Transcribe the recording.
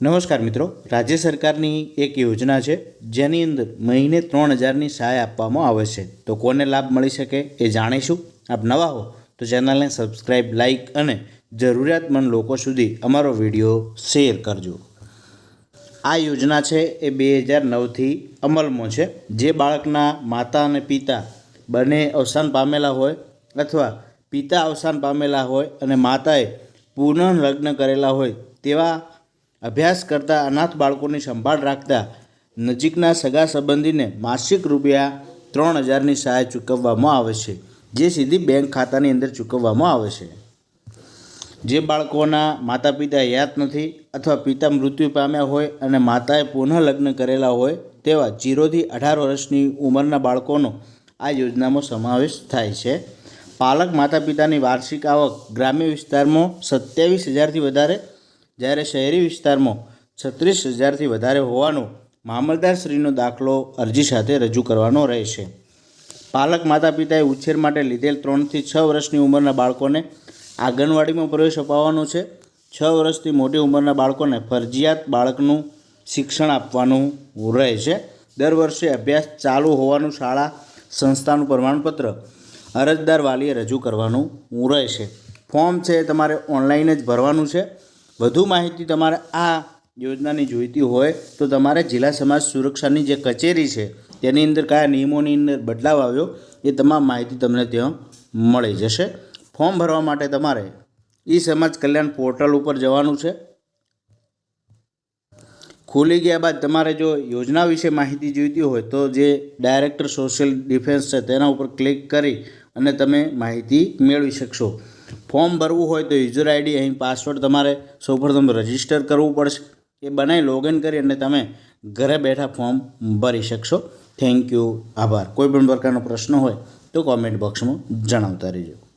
નમસ્કાર મિત્રો, રાજ્ય સરકારની એક યોજના છે, જેની અંદર મહિને ત્રણ હજારની સહાય આપવામાં આવે છે. તો કોને લાભ મળી શકે એ જાણીશું. આપ નવા હો તો ચેનલને સબસ્ક્રાઈબ લાઈક અને જરૂરિયાતમંદ લોકો સુધી અમારો વીડિયો શેર કરજો. આ યોજના છે એ બે હજાર નવથી અમલમાં છે. જે બાળકના માતા અને પિતા બંને અવસાન પામેલા હોય અથવા પિતા અવસાન પામેલા હોય અને માતાએ પુનઃ લગ્ન કરેલા હોય તેવા અભ્યાસ કરતા અનાથ બાળકોની સંભાળ રાખતા નજીકના સગા સંબંધીને માસિક રૂપિયા ત્રણ હજારની સહાય ચૂકવવામાં આવે છે, જે સીધી બેંક ખાતાની અંદર ચૂકવવામાં આવે છે. જે બાળકોના માતા પિતા યાદ નથી અથવા પિતા મૃત્યુ પામ્યા હોય અને માતાએ પુનઃ લગ્ન કરેલા હોય તેવા જીરોથી અઢાર વર્ષની ઉંમરના બાળકોનો આ યોજનામાં સમાવેશ થાય છે. પાલક માતા પિતાની વાર્ષિક આવક ગ્રામ્ય વિસ્તારમાં સત્યાવીસ હજારથી વધારે જ્યારે શહેરી વિસ્તારમાં છત્રીસ હજારથી વધારે હોવાનો મામલદારશ્રીનો દાખલો અરજી સાથે રજૂ કરવાનો રહેશે. પાલક માતા પિતાએ ઉછેર માટે લીધેલ ત્રણથી છ વર્ષની ઉંમરના બાળકોને આંગણવાડીમાં પ્રવેશ અપાવવાનો છે. છ વર્ષથી મોટી ઉંમરના બાળકોને ફરજિયાત બાળકનું શિક્ષણ આપવાનું રહે છે દર વર્ષે અભ્યાસ ચાલુ હોવાનું શાળા સંસ્થાનું પ્રમાણપત્ર અરજદાર વાલીએ રજૂ કરવાનું રહેશે. ફોર્મ છે તમારે ઓનલાઈન જ ભરવાનું છે. વધુ માહિતી તમારે આ યોજનાની જોઈતી હોય તો તમારે જિલ્લા સમાજ સુરક્ષાની જે કચેરી છે, તેની અંદર કયા નિયમોની અંદર બદલાવ આવ્યો, એ તમામ માહિતી તમને ત્યાં મળી જશે. ફોર્મ ભરવા માટે તમારે ઈ સમાજ કલ્યાણ પોર્ટલ ઉપર જવાનું છે. ખુલી ગયા બાદ તમારે જો યોજના વિશે માહિતી જોઈતી હોય તો જે ડાયરેક્ટર સોશિયલ ડિફેન્સ છે, તેના ઉપર ક્લિક કરી અને તમે માહિતી મેળવી શકશો. ફોર્મ ભરવું હોય તો યુઝર આઈડી અહીં પાસવર્ડ તમારે સૌપ્રથમ રજિસ્ટર કરવું પડશે. એ બનાવી લોગિન કરી અને તમે ઘરે બેઠા ફોર્મ ભરી શકશો. થેન્ક યુ આભાર. કોઈ પણ પ્રકારનો પ્રશ્ન હોય તો કોમેન્ટ બોક્સમાં જણાવતા રહેજો.